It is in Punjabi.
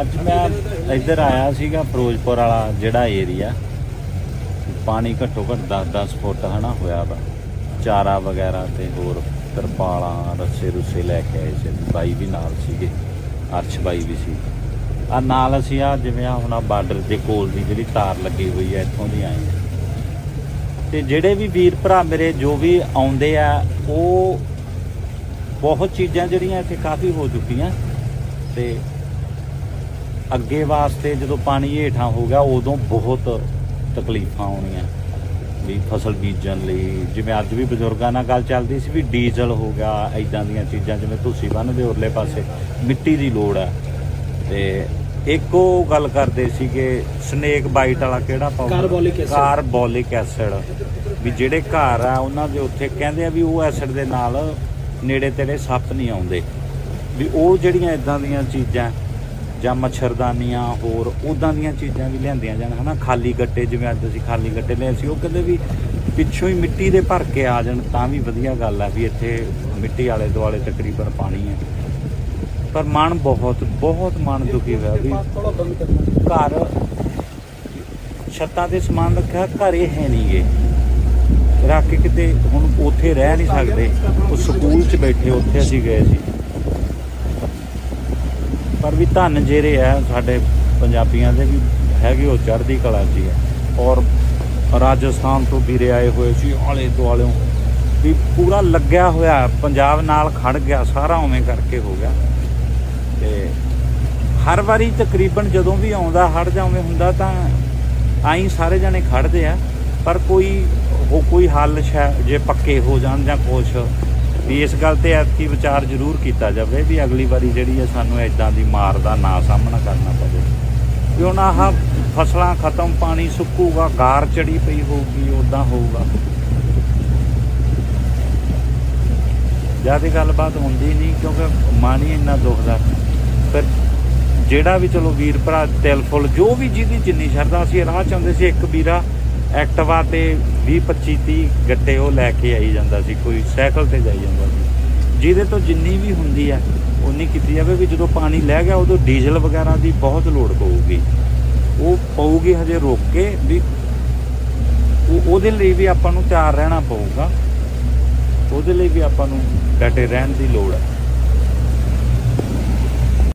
ਅੱਜ ਮੈਂ ਇੱਧਰ ਆਇਆ ਸੀਗਾ ਫਿਰੋਜ਼ਪੁਰ ਵਾਲਾ ਜਿਹੜਾ ਏਰੀਆ। ਪਾਣੀ ਘੱਟੋ ਘੱਟ 10-10 ਫੁੱਟ ਹਨਾ ਹੋਇਆ ਵਾ। ਚਾਰਾ ਵਗੈਰਾ ਤੇ ਹੋਰ ਤਰਪਾਲਾਂ, ਰੱਸੇ ਰੁੱਸੇ ਲੈ ਕੇ ਆਏ ਸੀ। ਬਾਈ ਵੀ ਨਾਲ ਸੀਗੇ, ਅਰਸ਼ ਬਾਈ ਵੀ ਸੀ। ਆ ਨਾਲ ਅਸੀਂ ਆ ਜਿਵੇਂ ਆ ਹੁਣ ਆ ਬਾਰਡਰ ਦੇ ਕੋਲ ਦੀ ਜਿਹੜੀ ਤਾਰ ਲੱਗੀ ਹੋਈ ਹੈ ਇੱਥੋਂ ਦੀ ਆਏ ਹਾਂ ਤੇ ਜਿਹੜੇ ਵੀ ਵੀਰ ਭਰਾ ਮੇਰੇ, ਜੋ ਵੀ ਆਉਂਦੇ ਆ, ਉਹ ਬਹੁਤ ਚੀਜ਼ਾਂ ਜਿਹੜੀਆਂ ਇੱਥੇ ਕਾਫੀ ਹੋ ਚੁੱਕੀਆਂ। ਤੇ ਅੱਗੇ ਵਾਸਤੇ ਜਦੋਂ ਪਾਣੀ ਹੇਠਾਂ ਹੋ ਗਿਆ ਉਦੋਂ ਬਹੁਤ ਤਕਲੀਫਾਂ ਆਉਣੀਆਂ ਵੀ ਫਸਲ ਬੀਜਣ ਲਈ ਜਿਵੇਂ ਅੱਜ ਵੀ ਬਜ਼ੁਰਗਾਂ ਨਾਲ ਗੱਲ ਚੱਲਦੀ ਸੀ ਵੀ ਡੀਜ਼ਲ ਹੋ ਗਿਆ ਐਦਾਂ ਦੀਆਂ ਚੀਜ਼ਾਂ ਜਿਵੇਂ ਤੁਸੀਂ ਬੰਨ ਦੇ ਉਰਲੇ ਪਾਸੇ ਮਿੱਟੀ ਦੀ ਲੋੜ ਹੈ। ਤੇ ਇੱਕ ਉਹ ਗੱਲ ਕਰਦੇ ਸੀਗੇ ਸਨੇਕ ਬਾਈਟ ਵਾਲਾ ਕਿਹੜਾ ਪਾਉਂਦਾ। ਕਾਰਬੋਲਿਕ ਐਸਿਡ ਵੀ ਜਿਹੜੇ ਘਰ ਆ ਉਹਨਾਂ ਦੇ ਉੱਥੇ ਕਹਿੰਦੇ ਆ ਵੀ ਉਹ ਐਸਿਡ ਦੇ ਨਾਲ ਨੇੜੇ ਤੇੜੇ ਸੱਪ ਨਹੀਂ ਆਉਂਦੇ। ਵੀ ਉਹ ਜਿਹੜੀਆਂ ਇਦਾਂ ਦੀਆਂ ਚੀਜ਼ਾਂ ਜਾਂ ਮੱਛਰਦਾਨੀਆਂ ਹੋਰ ਉਦਾਂ ਦੀਆਂ ਚੀਜ਼ਾਂ ਵੀ ਲਿਆਂਦੀਆਂ ਜਾਣ, ਹਨਾ? ਖਾਲੀ ਗੱਟੇ, ਜਿਵੇਂ ਅੱਜ ਅਸੀਂ ਖਾਲੀ ਗੱਟੇ ਲਏ ਸੀ, ਉਹ ਕਹਿੰਦੇ ਵੀ ਪਿੱਛੋਂ ਹੀ ਮਿੱਟੀ ਦੇ ਭਰ ਕੇ ਆ ਜਾਣ, ਤਾਂ ਵੀ ਵਧੀਆ ਗੱਲ ਆ ਵੀ ਇੱਥੇ ਮਿੱਟੀ ਵਾਲੇ ਦੁਆਲੇ ਤਕਰੀਬਨ ਪਾਣੀ ਹੈ ਪਰ ਮਨ ਬਹੁਤ ਬਹੁਤ ਮਨ ਦੁਖੀ ਹੋਇਆ ਵੀ ਘਰ ਛੱਤਾਂ ਤੇ ਸਮਾਨ ਰੱਖਿਆ, ਘਰ ਇਹ ਹੈ ਨਹੀਂਗੇ ਰੱਖ ਕੇ ਕਿਤੇ ਹੁਣ ਉੱਥੇ ਰਹਿ ਨਹੀਂ ਸਕਦੇ। ਉਹ ਸਕੂਲ 'ਚ ਬੈਠੇ, ਉੱਥੇ ਅਸੀਂ ਗਏ ਸੀ। ਪਰ ਵੀ ਧੰਨ ਜਿਹੜੇ ਆ ਸਾਡੇ ਪੰਜਾਬੀਆਂ ਦੇ ਵੀ ਹੈਗੇ ਉਹ ਚੜ੍ਹਦੀ ਕਲਾ 'ਚ ਹੀ ਆ। ਔਰ ਰਾਜਸਥਾਨ ਤੋਂ ਵੀਰੇ ਆਏ ਹੋਏ ਸੀ, ਆਲੇ ਦੁਆਲੇ ਵੀ ਪੂਰਾ ਲੱਗਿਆ ਹੋਇਆ, ਪੰਜਾਬ ਨਾਲ ਖੜ ਗਿਆ, ਸਾਰਾ ਉਵੇਂ ਕਰਕੇ ਹੋ ਗਿਆ। ਤੇ ਹਰ ਵਾਰੀ ਤਕਰੀਬਨ ਜਦੋਂ ਵੀ ਆਉਂਦਾ ਹੜ ਜਾਂ ਉਵੇਂ ਹੁੰਦਾ ਤਾਂ ਆਈ ਸਾਰੇ ਜਣੇ ਖੜਦੇ ਆ। ਪਰ ਕੋਈ, ਉਹ ਕੋਈ ਹੱਲ ਸ਼ਾ- ਜੇ ਪੱਕੇ ਹੋ ਜਾਣ ਜਾਂ ਕੁਛ ਵੀ ਇਸ ਗੱਲ ਤੇ ਐਤਕੀ ਵਿਚਾਰ ਜ਼ਰੂਰ ਕੀਤਾ ਜਾਵੇ ਵੀ ਅਗਲੀ ਵਾਰੀ ਜਿਹੜੀ ਹੈ ਸਾਨੂੰ ਐਦਾਂ ਦੀ ਮਾਰ ਦਾ ਨਾ ਸਾਹਮਣਾ ਕਰਨਾ ਪਵੇ। ਵੀ ਹੁਣ ਆਹ ਫਸਲਾਂ ਖਤਮ, ਪਾਣੀ ਸੁੱਕੂਗਾ, ਗਾਰ ਚੜੀ ਪਈ ਹੋਊਗੀ ਉਦਾਂ ਹੋਊਗਾ। ਜ਼ਿਆਦਾ ਗੱਲਬਾਤ ਹੁੰਦੀ ਨਹੀਂ ਕਿਉਂਕਿ ਮਨ ਹੀ ਇੰਨਾ ਦੁਖਦਾ ਫਿਰ ਜਿਹੜਾ ਵੀ ਚਲੋ ਵੀਰ ਭਰਾ, ਤਿਲ ਫੁੱਲ, ਜੋ ਵੀ ਜਿਹਦੀ ਜਿੰਨੀ ਸ਼ਰਧਾ ਸੀ, ਰਾਹ ਚਾਹੁੰਦੇ ਸੀ, ਇੱਕ ਵੀਰਾ ਐਕਟਵਾ ਤੇ 20 25 30 ਗੱਟੇ ਉਹ ਲੈ ਕੇ ਆਈ ਜਾਂਦਾ ਸੀ, ਕੋਈ ਸਾਈਕਲ ਤੇ ਜਾਈ ਜਾਂਦਾ ਸੀ। ਜਿਹਦੇ ਤੋਂ ਜਿੰਨੀ ਵੀ ਹੁੰਦੀ ਆ ਉਨੀ ਕੀਤੀ ਜਾਵੇ ਵੀ ਜਦੋਂ ਪਾਣੀ ਲੈ ਗਿਆ, ਉਦੋਂ ਡੀਜ਼ਲ ਵਗੈਰਾ ਦੀ ਬਹੁਤ ਲੋੜ ਪਊਗੀ। ਉਹ ਪਊਗੀ ਹਜੇ ਰੋਕ ਕੇ ਵੀ ਉਹਦੇ ਲਈ ਵੀ ਆਪਾਂ ਨੂੰ ਤਿਆਰ ਰਹਿਣਾ ਪਊਗਾ। ਉਹਦੇ ਲਈ ਵੀ ਆਪਾਂ ਨੂੰ ਡਟੇ ਰਹਿਣ ਦੀ ਲੋੜ ਹੈ